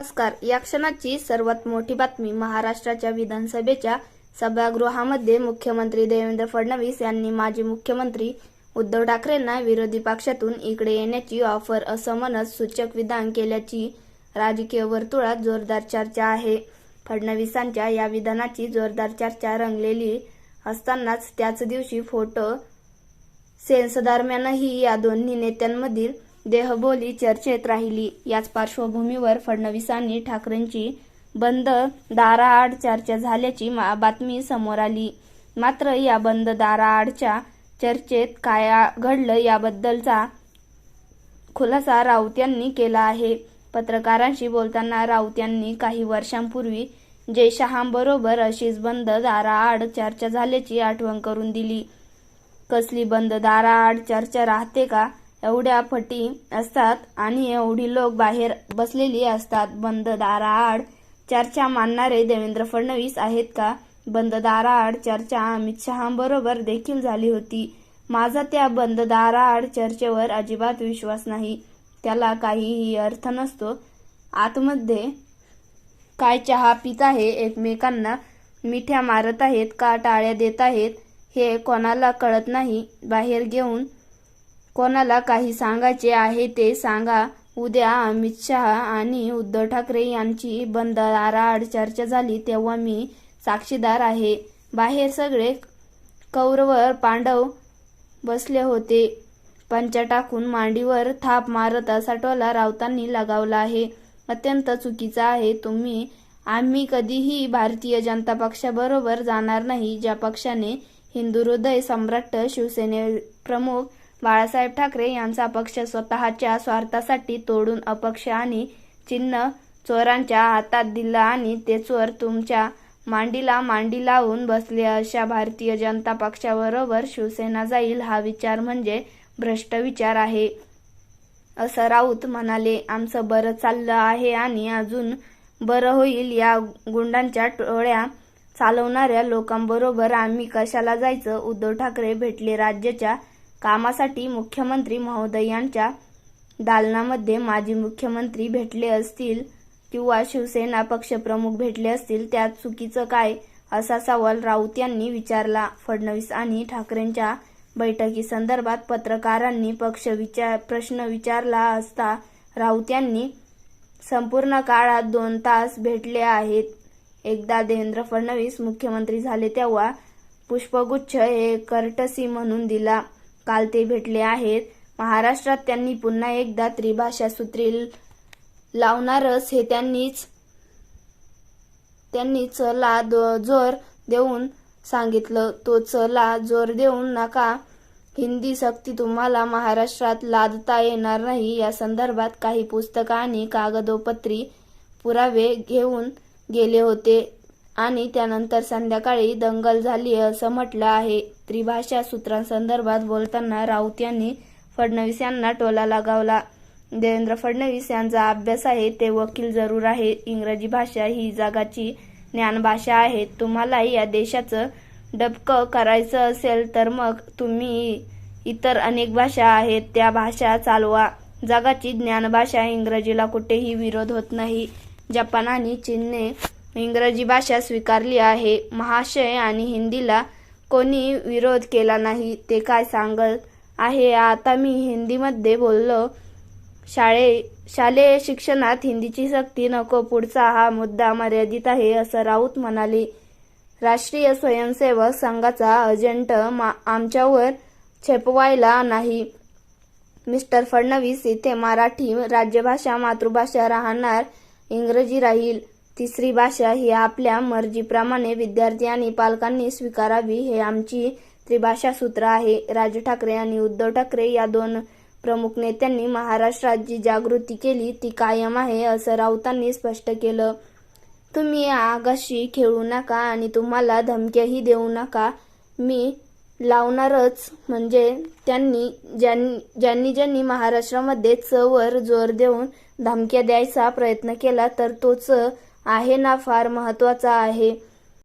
नमस्कार. या क्षणाची सर्वात मोठी बातमी महाराष्ट्राच्या विधानसभेच्या सभागृहामध्ये मुख्यमंत्री देवेंद्र फडणवीस यांनी माजी मुख्यमंत्री उद्धव ठाकरेंना विरोधी पक्षातून इकडे येण्याची ऑफर असं म्हणत सूचक विधान केल्याची राजकीय वर्तुळात जोरदार चर्चा आहे. फडणवीसांच्या या विधानाची जोरदार चर्चा रंगलेली असतानाच त्याच दिवशी फोटो सेन्सदरम्यानही या दोन्ही नेत्यांमधील देहबोली चर्चेत राहिली. याच पार्श्वभूमीवर फडणवीसांनी ठाकरेंची बंद दाराआड चर्चा झाल्याची मा- बातमी समोर आली. मात्र या बंद दाराआडच्या चर्चेत काय घडलं याबद्दलचा खुलासा राऊत यांनी केला आहे. पत्रकारांशी बोलताना राऊत यांनी काही वर्षांपूर्वी जयशहांबरोबर अशीच बंद दाराआड चर्चा झाल्याची आठवण करून दिली. कसली बंद दाराआड चर्चा राहते का? एवढ्या फटी असतात आणि एवढी लोक बाहेर बसलेली असतात. बंद दाराआड चर्चा मानणारे देवेंद्र फडणवीस आहेत का? बंद दाराआड चर्चा अमित शहांबरोबर देखील झाली होती. माझा त्या बंद दाराआड चर्चेवर अजिबात विश्वास नाही. त्याला काहीही अर्थ नसतो. आतमध्ये काय चहा पित आहे? एकमेकांना मिठ्या मारत आहेत का? टाळ्या देत आहेत? हे कोणाला कळत नाही. बाहेर घेऊन कोणाला काही सांगायचे आहे ते सांगा. उद्या अमित शहा आणि उद्धव ठाकरे यांची बंद दाराआड चर्चा झाली तेव्हा मी साक्षीदार आहे. बाहेर सगळे कौरवर पांडव बसले होते. पंचा टाकून मांडीवर थाप मारत असा टोला राऊतांनी लगावला आहे. अत्यंत चुकीचा आहे. तुम्ही आम्ही कधीही भारतीय जनता पक्षाबरोबर जाणार नाही. ज्या पक्षाने हिंदू हृदय सम्राट शिवसेने प्रमुख बाळासाहेब ठाकरे यांचा पक्ष स्वतःच्या स्वार्थासाठी तोडून अपक्ष आणि चिन्ह चोरांच्या हातात दिला आणि ते चोर तुमच्या मांडीला मांडी लावून बसले अशा भारतीय जनता पक्षाबरोबर शिवसेना जाईल हा विचार म्हणजे भ्रष्ट विचार आहे. असं राऊत म्हणाले आमचं बरं चाललं आहे आणि अजून बरं होईल या गुंडांच्या टोळ्या चालवणाऱ्या लोकांबरोबर आम्ही कशाला जायचं? उद्धव ठाकरे भेटले राज्याच्या कामासाठी मुख्यमंत्री महोदयांच्या दालनामध्ये माजी मुख्यमंत्री भेटले असतील किंवा शिवसेना पक्षप्रमुख भेटले असतील त्यात चुकीचं काय? असा सवाल राऊत यांनी विचारला. फडणवीस आणि ठाकरेंच्या बैठकीसंदर्भात पत्रकारांनी पक्ष विचार प्रश्न विचारला असता राऊत यांनी संपूर्ण काळात दोन तास भेटले आहेत. एकदा देवेंद्र फडणवीस मुख्यमंत्री झाले तेव्हा पुष्पगुच्छ हे कर्टसी म्हणून दिला. काल ते भेटले आहेत. महाराष्ट्रात त्यांनी पुन्हा एकदा त्रिभाषा सूत्री लावणारच हे त्यांनीच त्यांनी चला दो- जोर देऊन सांगितलं. तो चला जोर देऊन नका. हिंदी सक्ती तुम्हाला महाराष्ट्रात लादता येणार नाही. या संदर्भात काही पुस्तकं आणि कागदोपत्री पुरावे घेऊन गेले होते. आणि त्यानंतर संध्याकाळी दंगल झाली असं म्हटलं आहे. त्रिभाषा सूत्रांसंदर्भात बोलताना राऊत यांनी फडणवीस यांना टोला लगावला. देवेंद्र फडणवीस यांचा अभ्यास आहे ते वकील जरूर आहे. इंग्रजी भाषा ही जगाची ज्ञानभाषा आहे. तुम्हाला या देशाचं डबकं करायचं असेल तर मग तुम्ही इतर अनेक भाषा आहेत त्या भाषा चालवा. जगाची ज्ञानभाषा इंग्रजीला कुठेही विरोध होत नाही. जपान आणि चीनने इंग्रजी भाषा स्वीकारली आहे. महाशय आणि हिंदीला कोणी विरोध केला नाही ते काय सांगत आहे आता मी हिंदीमध्ये बोललो. शाळे शालेय शिक्षणात हिंदीची सक्ती नको पुढचा हा मुद्दा मर्यादित आहे असं राऊत म्हणाले. राष्ट्रीय स्वयंसेवक संघाचा अजंट मा- आमच्यावर छेपवायला नाही. मिस्टर फडणवीस इथे मराठी राज्यभाषा मातृभाषा राहणार इंग्रजी राहील. तिसरी भाषा ही आपल्या मर्जीप्रमाणे विद्यार्थी आणि पालकांनी स्वीकारावी हे आमची त्रिभाषा सूत्र आहे. राज ठाकरे आणि उद्धव ठाकरे या दोन प्रमुख नेत्यांनी महाराष्ट्रात जी जागृती केली. ती कायम आहे असं राऊतांनी स्पष्ट केलं. तुम्ही आगाशी खेळू नका आणि तुम्हाला धमक्याही देऊ नका. मी लावणारच. म्हणजे त्यांनी ज्यांनी ज्यांनी ज्यांनी महाराष्ट्रामध्ये चवर जोर देऊन धमक्या द्यायचा प्रयत्न केला तर तोच आहे ना फार महत्त्वाचा आहे.